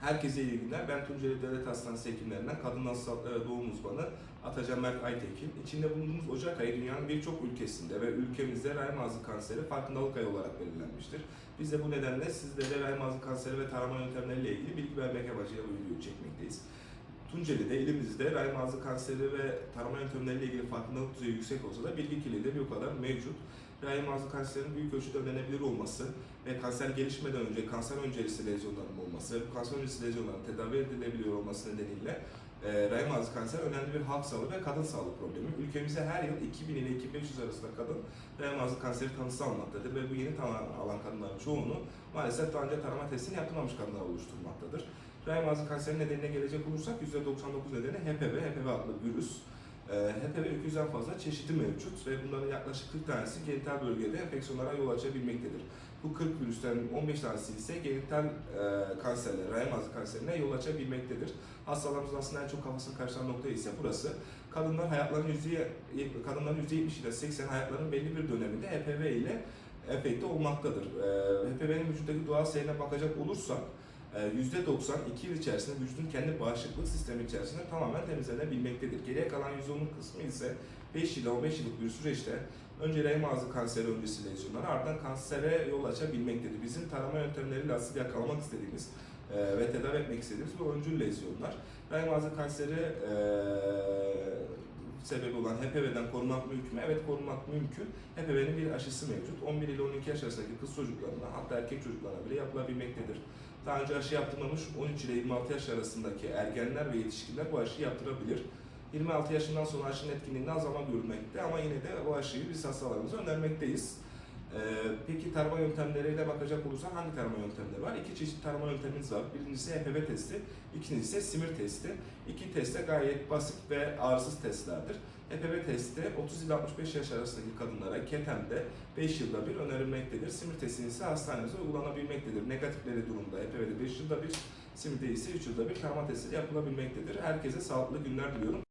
Herkese iyi günler. Ben Tunceli Devlet Hastanesi hekimlerinden kadın hastalıkları doğum uzmanı Atacan Mert Aytekin. İçinde bulunduğumuz Ocak ayı dünyanın birçok ülkesinde ve ülkemizde rahim ağzı kanseri farkındalık ayı olarak belirlenmiştir. Biz de bu nedenle sizlere rahim ağzı kanseri ve tarama yöntemleriyle ilgili bilgi vermek amacıyla bu videoyu çekmekteyiz. Tunceli'de, elimizde rahim ağzı kanseri ve tarama yöntemleriyle ilgili farkındalık düzeyi yüksek olsa da bilgi kirliliği de bir kadar mevcut. Rahim ağzı kanserinin büyük ölçüde önlenebilir olması ve kanser gelişmeden önce kanser öncesi lezyonların olması kanser öncesi lezyonların tedavi edilebiliyor olması nedeniyle e, rahim ağzı kanseri önemli bir halk sağlığı ve kadın sağlığı problemi. Ülkemizde her yıl 2000 ile 2500 arasında kadın rahim ağzı kanseri tanısı almaktadır ve bu yeni tanı alan kadınların çoğunu maalesef daha önce tarama testini yaptırmamış kadınlar oluşturmaktadır. Rahim ağzı kanseri nedenine gelecek olursak %99 nedeni HPV, HPV adlı virüs. Ee, HPV 200'den fazla çeşidi mevcut ve bunların yaklaşık 40 tanesi genital bölgede enfeksiyonlara yol açabilmektedir. Bu 40 virüsten 15 tanesi ise genital e, kanserlere, rahim ağzı kanserine yol açabilmektedir. Hastalarımızın aslında en çok kafasını karıştıran nokta ise burası. Kadınlar hayatların yüzde kadınların %70 ile 80 hayatlarının belli bir döneminde HPV ile enfekte olmaktadır. Ee, HPV'nin vücuttaki doğal seyrine bakacak olursak e, %90 2 yıl içerisinde vücudun kendi bağışıklık sistemi içerisinde tamamen temizlenebilmektedir. Geriye kalan %10'luk kısmı ise 5 ila 15 yıllık bir süreçte önce rahim ağzı kanseri öncesi lezyonlar ardından kansere yol açabilmektedir. Bizim tarama yöntemleriyle asıl yakalamak istediğimiz e, ve tedavi etmek istediğimiz bu öncül lezyonlar. Rahim ağzı kanseri e, sebebi olan HPV'den korunmak mümkün mü? Evet korunmak mümkün. HPV'nin bir aşısı mevcut. 11 ile 12 yaş arasındaki kız çocuklarına hatta erkek çocuklarına bile yapılabilmektedir. Daha önce aşı yaptırmamış 13 ile 26 yaş arasındaki ergenler ve yetişkinler bu aşıyı yaptırabilir. 26 yaşından sonra aşının etkinliğinde azalma görülmekte ama yine de bu aşıyı biz hastalarımıza önermekteyiz. Ee, peki tarama yöntemleriyle bakacak olursak hangi tarama yöntemleri var? İki çeşit tarama yöntemimiz var. Birincisi HPV testi, ikincisi ise simir testi. İki test de gayet basit ve ağrısız testlerdir. HPV testi 30 ile 65 yaş arasındaki kadınlara KETEM'de 5 yılda bir önerilmektedir. Simir testi ise hastanemizde uygulanabilmektedir. Negatifleri durumda HPV'de 5 yılda bir, simirde ise 3 yılda bir tarama testi yapılabilmektedir. Herkese sağlıklı günler diliyorum.